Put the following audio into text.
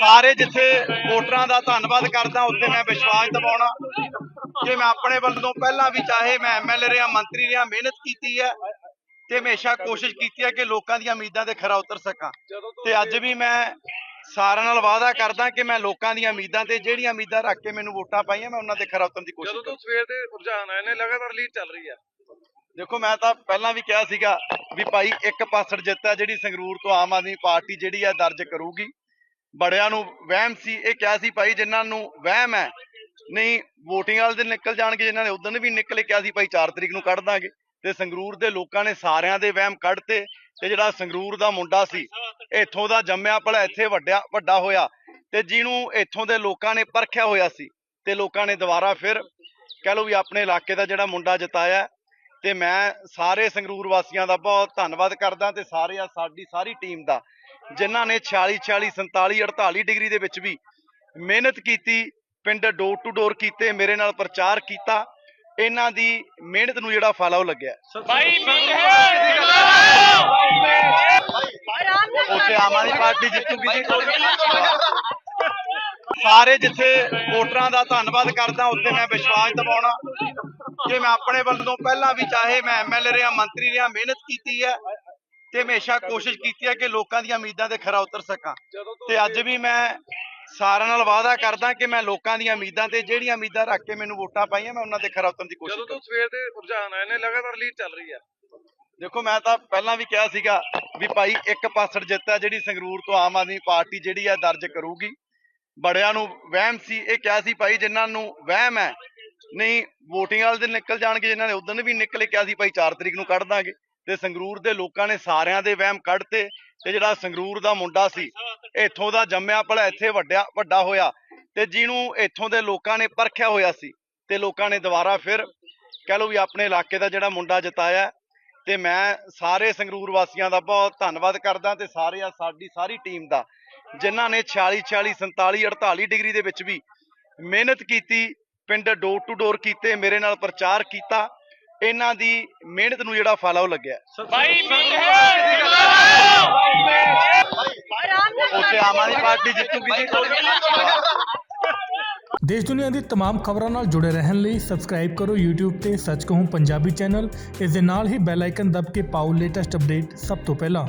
ਸਾਰੇ ਜਿੱਥੇ ਵੋਟਰਾਂ ਦਾ ਧੰਨਵਾਦ ਕਰਦਾ ਉੱਥੇ ਮੈਂ ਵਿਸ਼ਵਾਸ ਦਿਵਾਉਣਾ। ਕਿ ਮੈਂ ਆਪਣੇ ਵੱਲੋਂ ਪਹਿਲਾਂ ਵੀ ਚਾਹੇ ਮੈਂ ਐਮਐਲਏ ਰਿਹਾ ਮੰਤਰੀ ਰਿਹਾ ਮਿਹਨਤ ਕੀਤੀ ਹੈ ਤੇ ਹਮੇਸ਼ਾ ਕੋਸ਼ਿਸ਼ ਕੀਤੀ ਹੈ ਕਿ ਲੋਕਾਂ ਦੀਆਂ ਉਮੀਦਾਂ ਤੇ ਖਰਾ ਉਤਰ ਸਕਾਂ। ਤੇ ਅੱਜ ਵੀ ਮੈਂ ਸਾਰਿਆਂ ਨਾਲ ਵਾਅਦਾ ਕਰਦਾ ਕਿ ਮੈਂ ਲੋਕਾਂ ਦੀਆਂ ਉਮੀਦਾਂ ਤੇ ਜਿਹੜੀਆਂ ਉਮੀਦਾਂ ਰੱਖ ਕੇ ਮੈਨੂੰ ਵੋਟਾਂ ਪਾਈਆਂ ਮੈਂ ਉਹਨਾਂ ਤੇ ਖਰਾ ਉਤਰਨ ਦੀ ਕੋਸ਼ਿਸ਼ ਜਦੋਂ ਤੋਂ ਸਵੇਰ ਦੇ ਰੁਝਾਨ ਆਏ ਨੇ ਲਗਾਤਾਰ ਲੀਡ ਚੱਲ ਰਹੀ ਹੈ। ਦੇਖੋ ਮੈਂ ਤਾਂ ਪਹਿਲਾਂ ਵੀ ਕਿਹਾ ਸੀਗਾ ਵੀ ਭਾਈ ਇੱਕ ਪਾਸੜ ਜਿੱਤ ਹੈ ਜਿਹੜੀ ਸੰਗਰੂਰ ਤੋਂ ਆਮ ਆਦਮੀ ਪਾਰਟੀ ਜਿਹੜੀ ਹੈ ਦਰਜ ਕਰੂਗੀ। ਬੜਿਆਂ ਨੂੰ ਵਹਿਮ ਸੀ, ਇਹ ਕਿਹਾ ਸੀ ਭਾਈ ਜਿਨ੍ਹਾਂ ਨੂੰ ਵਹਿਮ ਹੈ, ਨਹੀਂ VOTING ਵਾਲੇ ਦਿਨ ਨਿਕਲ ਜਾਣਗੇ, ਜਿਨ੍ਹਾਂ ਨੇ ਉਦੋਂ ਵੀ ਨਿਕਲੇ ਕਿਹਾ ਸੀ ਭਾਈ 4 ਤਰੀਕ ਨੂੰ ਕੱਢ ਦਾਂਗੇ। ਤੇ ਸੰਗਰੂਰ ਦੇ ਲੋਕਾਂ ਨੇ ਸਾਰਿਆਂ ਦੇ ਵਹਿਮ ਕੱਢਤੇ ਤੇ ਜਿਹੜਾ ਸੰਗਰੂਰ ਦਾ ਮੁੰਡਾ ਸੀ, ਇੱਥੋਂ ਦਾ ਜੰਮਿਆ ਭਲਾ, ਇੱਥੇ ਵੱਡਿਆ, ਵੱਡਾ ਹੋਇਆ ਤੇ ਜਿਹਨੂੰ ਇੱਥੋਂ ਦੇ ਲੋਕਾਂ ਨੇ ਪਰਖਿਆ ਹੋਇਆ ਸੀ ਤੇ ਲੋਕਾਂ ਨੇ ਦੁਬਾਰਾ ਫਿਰ ਕਹਿ ਲਓ ਵੀ ਆਪਣੇ ਇਲਾਕੇ ਦਾ ਜਿਹੜਾ ਮੁੰਡਾ ਜਿਤਾਇਆ ਤੇ ਮੈਂ ਸਾਰੇ ਸੰਗਰੂਰ ਵਾਸੀਆਂ ਦਾ ਬਹੁਤ ਧੰਨਵਾਦ ਕਰਦਾ ਤੇ ਸਾਰੇ ਆ, ਸਾਡੀ ਸਾਰੀ ਟੀਮ ਦਾ ਜਿਨ੍ਹਾਂ ਨੇ 46 46 47 48 ਡਿਗਰੀ ਦੇ ਵਿੱਚ ਵੀ ਮਿਹਨਤ ਕੀਤੀ ਪਿੰਡ ਡੋਰ ਟੂ ਡੋਰ ਕੀਤੇ ਮੇਰੇ ਨਾਲ ਪ੍ਰਚਾਰ ਕੀਤਾ ਇਹਨਾਂ ਦੀ ਮਿਹਨਤ ਨੂੰ ਜਿਹੜਾ ਫਲ ਆ ਉਹ ਲੱਗਿਆ। ਭਾਈ ਉੱਥੇ ਆਮ ਆਦਮੀ ਪਾਰਟੀ ਜਿੱਤੂਗੀ ਜੀ। ਸਾਰੇ ਜਿੱਥੇ ਵੋਟਰਾਂ ਦਾ ਧੰਨਵਾਦ ਕਰਦਾ ਉੱਥੇ ਮੈਂ ਵਿਸ਼ਵਾਸ ਦਿਵਾਉਣਾ। ਕਿ ਮੈਂ ਆਪਣੇ ਵੱਲੋਂ ਪਹਿਲਾਂ ਵੀ ਚਾਹੇ ਮੈਂ ਐਮਐਲਏ ਰਿਹਾ ਮੰਤਰੀ ਰਿਹਾ ਮਿਹਨਤ ਕੀਤੀ ਹੈ ਤੇ ਹਮੇਸ਼ਾ ਕੋਸ਼ਿਸ਼ ਕੀਤੀ ਹੈ ਕਿ ਲੋਕਾਂ ਦੀਆਂ ਉਮੀਦਾਂ ਤੇ ਖਰਾ ਉਤਰ ਸਕਾਂ। ਤੋਂ ਅੱਜ ਵੀ ਮੈਂ ਸਾਰਿਆਂ ਨਾਲ ਵਾਅਦਾ ਕਰਦਾ ਕਿ ਮੈਂ ਲੋਕਾਂ ਦੀਆਂ ਉਮੀਦਾਂ ਤੇ ਜਿਹੜੀਆਂ ਉਮੀਦਾਂ ਰੱਖ ਕੇ ਮੈਨੂੰ ਵੋਟਾਂ ਪਾਈਆਂ ਮੈਂ ਉਹਨਾਂ ਤੇ ਖਰਾ ਉਤਰਨ ਦੀ ਕੋਸ਼ਿਸ਼ ਜਦੋਂ ਤੋਂ ਸਵੇਰ ਦੇ ਰੁਝਾਨ ਆਏ ਨੇ ਲਗਾਤਾਰ ਲੀਡ ਚੱਲ ਰਹੀ ਹੈ ਦੇਖੋ ਮੈਂ ਤਾਂ ਪਹਿਲਾਂ ਵੀ ਕਿਹਾ ਸੀਗਾ ਵੀ ਭਾਈ ਇੱਕ ਪਾਸੜ ਜਿੱਤ ਹੈ ਜਿਹੜੀ ਸੰਗਰੂਰ ਤੋਂ ਆਮ ਆਦਮੀ ਪਾਰਟੀ ਜਿਹੜੀ ਹੈ ਦਰਜ ਕਰੂਗੀ। ਬੜਿਆਂ ਨੂੰ ਵਹਿਮ ਸੀ ਇਹ ਕਿਹਾ ਸੀ ਭਾਈ ਜਿਨ੍ਹਾਂ ਨੂੰ ਵਹਿਮ ਹੈ ਨਹੀਂ VOTING ਵਾਲੇ ਦਿਨ ਨਿਕਲ ਜਾਣਗੇ ਜਿਨ੍ਹਾਂ ਨੇ ਉਦੋਂ ਵੀ ਨਿਕਲੇ ਕਿਹਾ ਸੀ ਭਾਈ 4 ਤਰੀਕ ਨੂੰ ਕੱਢ ਦਾਂਗੇ। ਤੇ ਸੰਗਰੂਰ ਦੇ ਲੋਕਾਂ ਨੇ ਸਾਰਿਆਂ ਦੇ ਵਹਿਮ ਕੱਢਤੇ ਤੇ ਜਿਹੜਾ ਸੰਗਰੂਰ ਦਾ ਮੁੰਡਾ ਸੀ, ਇੱਥੋਂ ਦਾ ਜੰਮਿਆ ਭਲਾ, ਇੱਥੇ ਵੱਡਿਆ, ਵੱਡਾ ਹੋਇਆ ਤੇ ਜਿਹਨੂੰ ਇੱਥੋਂ ਦੇ ਲੋਕਾਂ ਨੇ ਪਰਖਿਆ ਹੋਇਆ ਸੀ ਤੇ ਲੋਕਾਂ ਨੇ ਦੁਬਾਰਾ ਫਿਰ ਕਹਿ ਲਓ ਵੀ ਆਪਣੇ ਇਲਾਕੇ ਦਾ ਜਿਹੜਾ ਮੁੰਡਾ ਜਿਤਾਇਆ ਹੈ। ਤੇ ਮੈਂ ਸਾਰੇ ਸੰਗਰੂਰ ਵਾਸੀਆਂ ਦਾ ਬਹੁਤ ਧੰਨਵਾਦ ਕਰਦਾ ਤੇ ਸਾਰੇ ਆ ਸਾਡੀ ਸਾਰੀ ਟੀਮ ਦਾ, ਜਿਨ੍ਹਾਂ ਨੇ 46 46 47 48 ਡਿਗਰੀ ਦੇ ਵਿੱਚ ਵੀ ਮਿਹਨਤ ਕੀਤੀ, ਪਿੰਡ ਡੋਰ ਟੂ ਡੋਰ ਕੀਤੇ, ਮੇਰੇ ਨਾਲ ਪ੍ਰਚਾਰ ਕੀਤਾ ਇਹਨਾਂ ਦੀ ਮਿਹਨਤ ਨੂੰ ਜਿਹੜਾ ਫਲ ਆ ਉਹ ਲੱਗਿਆ ਭਾਈ ਉੱਥੇ ਆਮ ਆਦਮੀ ਪਾਰਟੀ ਜਿੱਤੂਗੀ ਜੀ ਦੇਸ਼ ਦੁਨੀਆ ਦੀ तमाम ਖਬਰਾਂ ਨਾਲ ਜੁੜੇ ਰਹਿਣ ਲਈ ਸਬਸਕ੍ਰਾਈਬ ਕਰੋ YouTube ਤੇ ਸੱਚ ਕਹੂੰ ਪੰਜਾਬੀ ਚੈਨਲ ਇਸ ਦੇ ਨਾਲ ਹੀ ਬੈਲ ਆਈਕਨ ਦਬ ਕੇ ਪਾਓ ਲੇਟੈਸਟ ਅਪਡੇਟ ਸਭ ਤੋਂ ਪਹਿਲਾਂ